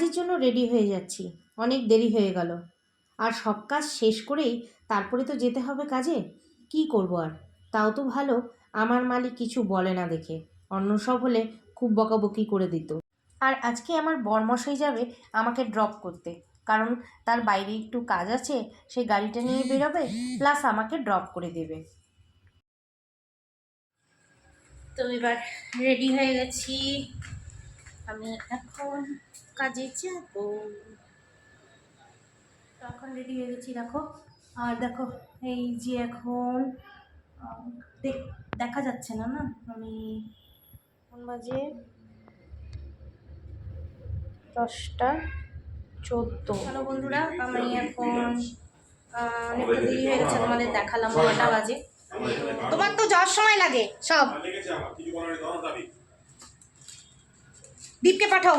কাজের জন্য রেডি হয়ে যাচ্ছি। অনেক দেরি হয়ে গেল। আর সব কাজ শেষ করেই তারপরে তো যেতে হবে কাজে? কি করব আর? তাও তো ভালো, আমার মালিক কিছু বলে না দেখে। অন্য সব হলে খুব বকাবকি করে দিত। আর আজকে আমার বরমশাই যাবে আমাকে ড্রপ করতে। কারণ তার বাইরে একটু কাজ আছে, সে গাড়িটা নিয়ে বেরোবে প্লাস আমাকে ড্রপ করে দেবে। তো এবার রেডি হয়ে গেছি। আমি এখন কাজে যাব। তো এখন রেডি হয়ে গেছি দেখো। আর দেখো এই যে এখন দেখ- দেখা যাচ্ছে না না? আমি কোন বাজে দশটা চোদ্দ। হ্যালো বন্ধুরা আমি এখন অনেকটা দেরি হয়ে গেছে তোমাদের দেখালাম নটা বাজে। তোমার তো যাওয়ার সময় লাগে সব। দীপকে পাঠাও।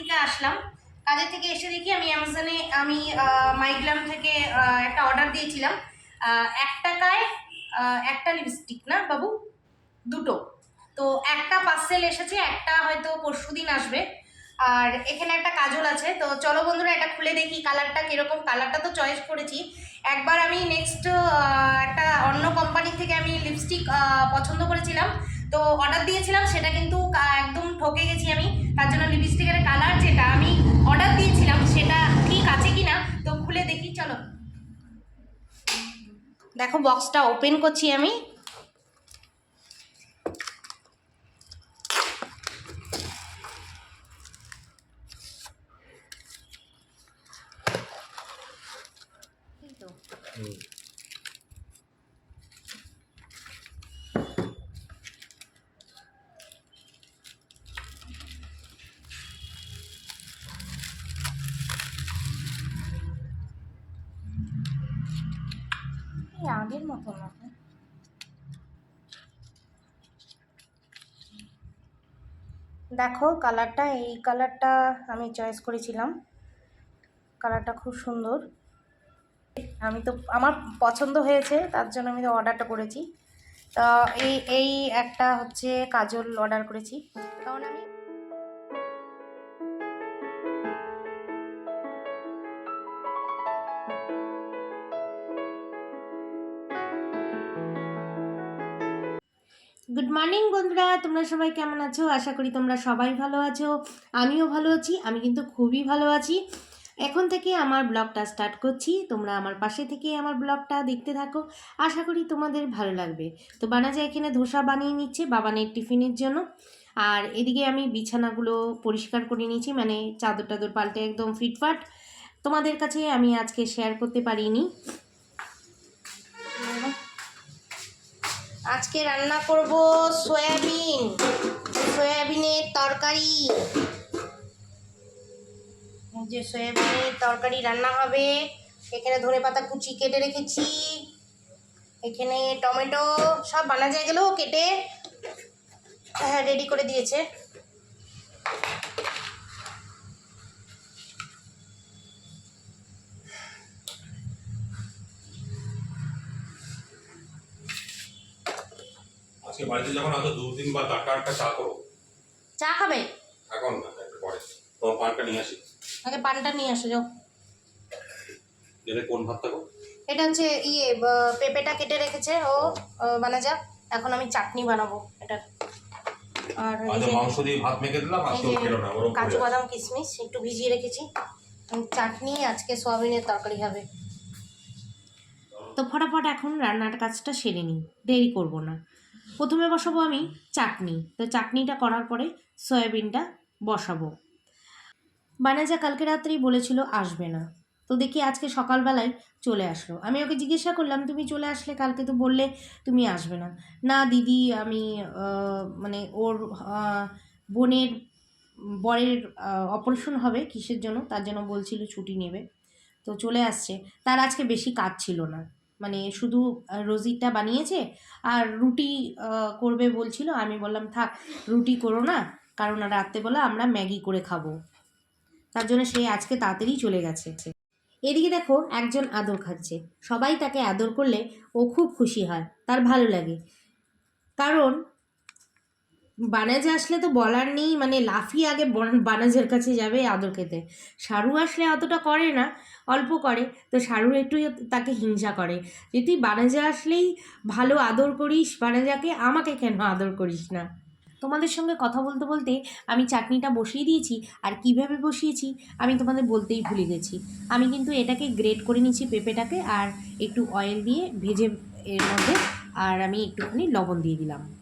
থেকে আসলাম। কাজের থেকে এসে দেখি আমি অ্যামাজনে আমি মাইগ্রাম থেকে একটা অর্ডার দিয়েছিলাম। এক টাকায় একটা লিপস্টিক না বাবু? দুটো। তো একটা পার্সেল এসেছে, একটা হয়তো পরশু দিন আসবে। আর এখানে একটা কাজল আছে। তো চলো বন্ধুরা, এটা খুলে দেখি কালারটা কীরকম। কালারটা তো চয়েস করেছি। একবার আমি নেক্সট একটা অন্য কোম্পানি থেকে আমি লিপস্টিক পছন্দ করেছিলাম। তো অর্ডার দিয়েছিলাম, সেটা কিন্তু একদম ঠকে গেছি আমি। তার জন্য লিপস্টিকের কালার যেটা আমি অর্ডার দিয়েছিলাম, সেটা ঠিক আছে কি না তো খুলে দেখি, চলো। দেখো বক্সটা ওপেন করছি আমি এই তো। এই আগের মতো না দেখো কালারটা এই কালারটা আমি চয়েস করেছিলাম। কালারটা খুব সুন্দর। আমি তো, আমার পছন্দ হয়েছে, তার জন্য আমি তো অর্ডারটা করেছি। তা এই এই একটা হচ্ছে কাজল অর্ডার করেছি। কারণ আমি মর্নিং বন্ধুরা, তোমরা সবাই কেমন আছো? আশা করি তোমরা সবাই ভালো আছো। আমিও ভালো আছি, আমি কিন্তু খুবই ভালো আছি। এখন থেকে আমার ব্লগটা স্টার্ট করছি। তোমরা আমার পাশে থেকে আমার ব্লগটা দেখতে থাকো। আশা করি তোমাদের ভালো লাগবে। তো বানাজা এখানে ধোসা বানিয়ে নিচ্ছে বাবানের টিফিনের জন্য। আর এদিকে আমি বিছানাগুলো পরিষ্কার করে নিয়েছি মানে চাদর টাদর পাল্টে একদম ফিটফাট। তোমাদের কাছে আমি আজকে শেয়ার করতে পারিনি। আজকে রান্না করব সয়াবিন, সয়াবিনের তরকারি। যে সয়াবিনের তরকারি রান্না হবে, এখানে ধনে পাতা কুচি কেটে রেখেছি, এখানে টমেটো সব বানা যায় গেলেও কেটে হ্যাঁ রেডি করে দিয়েছে। আজকে বাড়িতে যখন আসো দুদিন বা চারটা আটটা চা করো? চা খাবে? এখন না একটু পরে। তোমার পানটা নিয়ে আসি। আগে পানটা নিয়ে আসো যাও। যেটা কোন ভাত থাকো এটা হচ্ছে ইয়ে পেঁপেটা কেটে রেখেছে ও বানা যা এখন আমি চাটনি বানাবো এটা। আর এই আজ যে- মাংস দিয়ে ভাত মেখে দিলাম আজকে খেলো না ওরকম কাজু বাদাম কিশমিশ একটু ভিজিয়ে রেখেছি। চাটনি আজকে সোয়াবিনের তরকারি হবে। তো তো ফটাফট এখন রান্নার কাজটা সেরে নিই। দেরি করব না। প্রথমে বসাবো আমি চাটনি। তো চাটনিটা করার পরে সয়াবিনটা বসাবো। বানাজা কালকে রাত্রেই বলেছিল আসবে না। তো দেখি আজকে সকালবেলায় চলে আসলো। আমি ওকে জিজ্ঞাসা করলাম, তুমি চলে আসলে কালকে? তো বললে, তুমি আসবে না। না, দিদি, আমি মানে ওর বোনের, বরের অপারেশন হবে কিসের জন্য? তার জন্য বলছিল ছুটি নেবে। তো চলে আসছে। তার আজকে বেশি কাজ ছিল না। মানে শুধু রোজিটা বানিয়েছে আর রুটি করবে বলছিল, আমি বললাম, থাক, রুটি করো না, কারণ রাত্রেবেলা আমরা ম্যাগি করে খাব। তার জন্য সে আজকে তাড়াতাড়ি চলে গেছে। এদিকে দেখো, একজন আদর খাচ্ছে। সবাই তাকে আদর করলে ও খুব খুশি হয়, তার ভালো লাগে। কারণ বানাজে আসলে তো বলার নেই মানে লাফিয়ে আগে বন- বানাজের কাছে যাবে আদর খেতে। সারু আসলে অতটা করে না, অল্প করে। তো সারু একটু তাকে হিংসা করে। যে তুই বানাজে আসলেই ভালো আদর করিস, বানাজাকে আমাকে কেন আদর করিস না? তোমাদের সঙ্গে কথা বলতে বলতে আমি চাটনিটা বসিয়ে দিয়েছি, আর কীভাবে বসিয়েছি আমি তোমাদের বলতেই ভুলে গেছি। আমি কিন্তু এটাকে গ্রেট করে নিয়েছি পেঁপেটাকে, আর একটু অয়েল দিয়ে ভেজে এর মধ্যে, আর আমি একটুখানি লবণ দিয়ে দিলাম।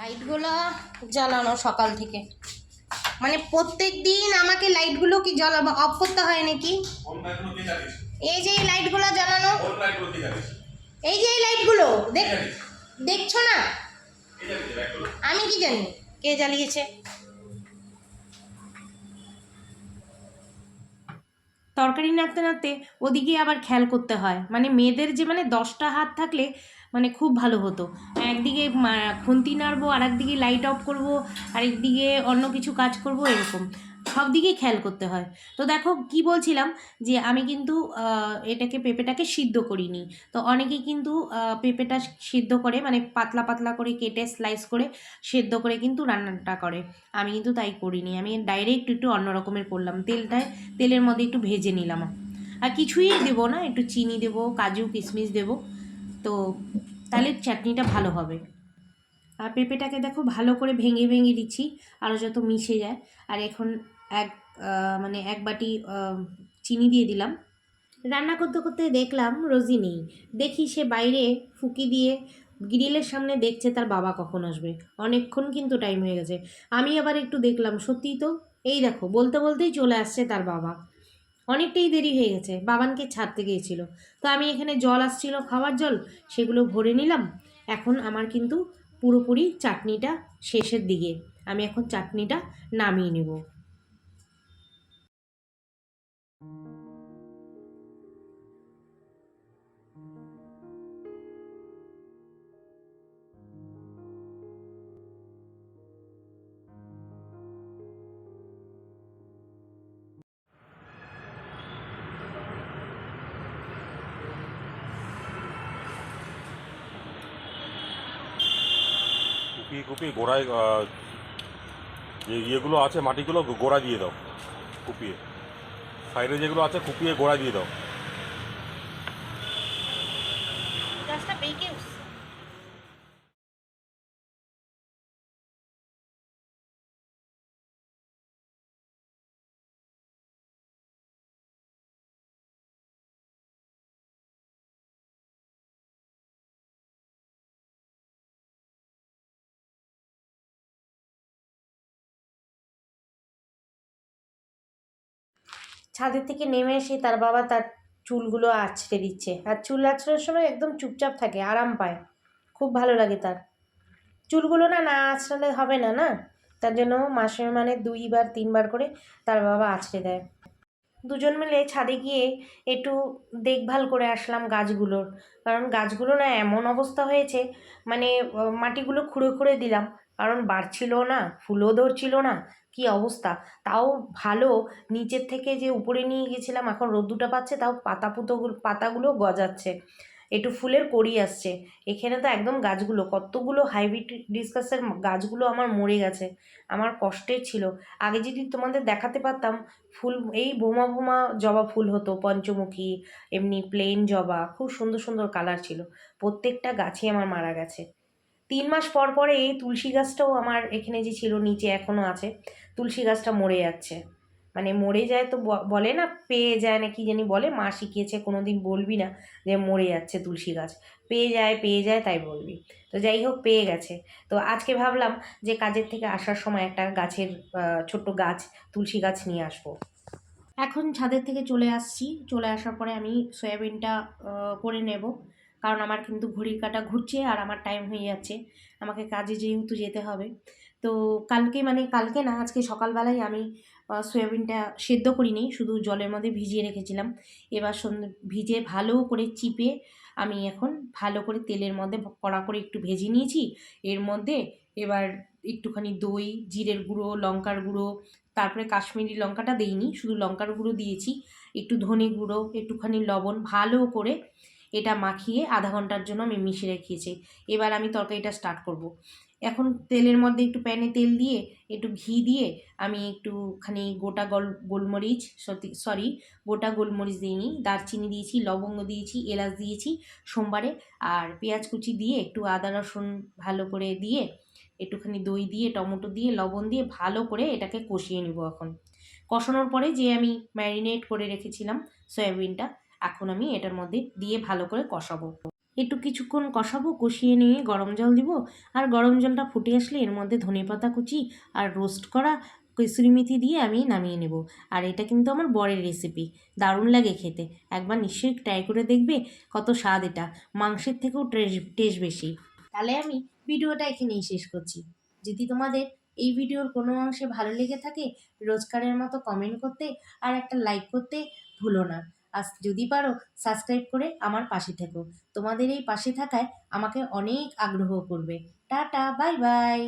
লাইটগুলো জ্বালানো সকাল থেকে। মানে প্রত্যেক দিন আমাকে লাইটগুলো কি জ্বালাবো? অফ করতে হয় নাকি? এই যে এই লাইটগুলো জ্বালানো। এই যে এই লাইটগুলো দেখ, দেখছ না? আমি কি জানি? কে জ্বালিয়েছে? তরকারি নাড়তে নাড়তে ওদিকে আবার খেয়াল করতে হয়। মানে মেয়েদের যে মানে দশটা হাত থাকলে মানে খুব ভালো হতো। একদিকে খুন্তি নাড়বো আর একদিকে লাইট অফ করব, আরেকদিকে অন্য কিছু কাজ করব, এরকম। সব দিকেই খেয়াল করতে হয়। তো দেখো, কি বলছিলাম? যে আমি কিন্তু এটাকে পেঁপেটাকে সিদ্ধ করিনি। তো অনেকেই কিন্তু পেঁপেটা সিদ্ধ করে মানে পাতলা পাতলা করে কেটে স্লাইস করে, সেদ্ধ করে কিন্তু রান্নাটা করে। আমি কিন্তু তাই করিনি। আমি ডাইরেক্ট একটু অন্য রকমের করলাম। তেলটায়, তেলের মধ্যে একটু ভেজে নিলাম। আর কিছুই দেবো না। একটু চিনি দেবো, কাজু, কিশমিশ দেবো। তো তাহলে চাটনিটা ভালো হবে। আর পেঁপেটাকে দেখো ভালো করে ভেঙে ভেঙে দিচ্ছি আরও যত মিশে যায়। আর এখন এক মানে এক বাটি চিনি দিয়ে দিলাম। রান্না করতে করতে দেখলাম রোজি নেই। দেখি সে বাইরে ফুকি দিয়ে গ্রিলের সামনে দেখছে তার বাবা কখন আসবে। অনেকক্ষণ কিন্তু টাইম হয়ে গেছে। আমি আবার একটু দেখলাম, সত্যিই তো? এই দেখো, বলতে বলতেই চলে আসছে তার বাবা। অনেকটাই দেরি হয়ে গেছে, বাবানকে ছাড়তে গিয়েছিল। তো আমি এখানে জল আসছিল, খাওয়ার জল, সেগুলো ভরে নিলাম। এখন আমার কিন্তু পুরোপুরি চাটনিটা শেষের দিকে। আমি এখন চাটনিটা নামিয়ে নেব। কুপিয়ে গোড়ায় যে ইয়েগুলো আছে, মাটিগুলো গোড়া দিয়ে দাও, কুপিয়ে। সাইডে যেগুলো আছে, কুপিয়ে গোড়া দিয়ে দাও। ছাদের থেকে নেমে এসে তার বাবা তার চুলগুলো আছড়ে দিচ্ছে। আর চুল আছড়ার সময় একদম চুপচাপ থাকে, আরাম পায়। খুব ভালো লাগে তার। চুলগুলো না না আছড়ালে হবে না না? তার জন্য মাসে মানে দুইবার, তিনবার করে তার বাবা আছড়ে দেয়। দুজন মিলে ছাদে গিয়ে একটু দেখভাল করে আসলাম গাছগুলোর। কারণ গাছগুলো না এমন অবস্থা হয়েছে মানে মাটিগুলো খুঁড়ে খুঁড়ে দিলাম। কারণ বাড়ছিল না, ফুলও ধরছিল না, কি অবস্থা? তাও ভালো, নিচের থেকে যে উপরে নিয়ে গেছিলাম, এখন রোদ্দুটা পাচ্ছে, তাও পাতা পুতোগুলো পাতাগুলো গজাচ্ছে। একটু ফুলের কড়ি আসছে, এখানে তো একদম গাছগুলো, কতগুলো হাইব্রিড ডিসকাসের গাছগুলো আমার মরে গেছে, আমার কষ্টের ছিল। আগে যদি তোমাদের দেখাতে পারতাম, ফুল, এই বোমা বোমা জবা ফুল হতো, পঞ্চমুখী, এমনি প্লেন জবা, খুব সুন্দর সুন্দর কালার ছিল। প্রত্যেকটা গাছই আমার মারা গেছে। তিন মাস পর পরে এই তুলসী গাছটাও আমার এখানে যে ছিল, নিচে এখনও আছে, তুলসী গাছটা মরে যাচ্ছে। মানে মরে যায় তো বলে না, পেয়ে যায় না, কি জানি বলে, মা শিখিয়েছে কোনো দিন বলবি না যে মরে যাচ্ছে তুলসী গাছ। পেয়ে যায় পেয়ে যায়, তাই বলবি। তো যাই হোক, পেয়ে গেছে। তো আজকে ভাবলাম যে কাজের থেকে আসার সময় একটা গাছের ছোট্ট গাছ, তুলসী গাছ নিয়ে আসব। এখন ছাদের থেকে চলে আসছি। চলে আসার পরে আমি সয়াবিনটা করে নেব। কারণ আমার কিন্তু ঘড়ির কাটা ঘুরছে আর আমার টাইম হয়ে যাচ্ছে। আমাকে কাজে যেহেতু যেতে হবে। তো কালকে মানে কালকে না, আজকে সকালবেলায় আমি সয়াবিনটা সেদ্ধ করিনি, শুধু জলের মধ্যে ভিজিয়ে রেখেছিলাম। এবার ভিজে ভালো করে চিপে আমি এখন ভালো করে তেলের মধ্যে কড়া করে একটু ভেজে নিয়েছি। এর মধ্যে এবার একটুখানি দই, জিরের গুঁড়ো, লঙ্কার গুঁড়ো, তারপরে কাশ্মীরি লঙ্কাটা দেইনি, শুধু লঙ্কার গুঁড়ো দিয়েছি। একটু ধনে গুঁড়ো, একটুখানি লবণ ভালো করে এটা মাখিয়ে আধা ঘণ্টার জন্য আমি মিশিয়ে রেখেছি। এবার আমি তরকারিটা স্টার্ট করব। এখন তেলের মধ্যে একটু প্যানে তেল দিয়ে, একটু ঘি দিয়ে আমি একটুখানি গোটা গল, গোলমরিচ সরি গোটা গোলমরিচ দিইনি দারচিনি দিয়েছি, লবঙ্গ দিয়েছি, এলাচ দিয়েছি সোমবারে, আর পেঁয়াজ কুচি দিয়ে একটু আদা, রসুন ভালো করে দিয়ে, একটুখানি দই দিয়ে, টমেটো দিয়ে, লবণ দিয়ে ভালো করে এটাকে কষিয়ে নেব এখন। কষানোর পরে যে আমি ম্যারিনেট করে রেখেছিলাম, সয়াবিনটা এখন আমি এটার মধ্যে দিয়ে ভালো করে কষাবো। একটু কিছুক্ষণ কষাবো, কষিয়ে নিয়ে গরম জল দিব। আর গরম জলটা ফুটে আসলে এর মধ্যে ধনেপাতা কুচি আর রোস্ট করা কসুরি মেথি দিয়ে আমি নামিয়ে নেব। আর এটা কিন্তু আমার বরের রেসিপি দারুণ লাগে খেতে। একবার নিশ্চয়ই ট্রাই করে দেখবে কত স্বাদ এটা। মাংসের থেকেও টেস্ট বেশি। তাহলে আমি ভিডিওটা এখানেই শেষ করছি। যদি তোমাদের এই ভিডিওর কোনো অংশে ভালো লেগে থাকে, রোজকারের মতো কমেন্ট করতে আর একটা লাইক করতে ভুলো না। আর যদি পারো সাবস্ক্রাইব করে আমার পাশে থেকো। তোমাদের এই পাশে থাকায় আমাকে অনেক আগ্রহ করবে। Tata bye bye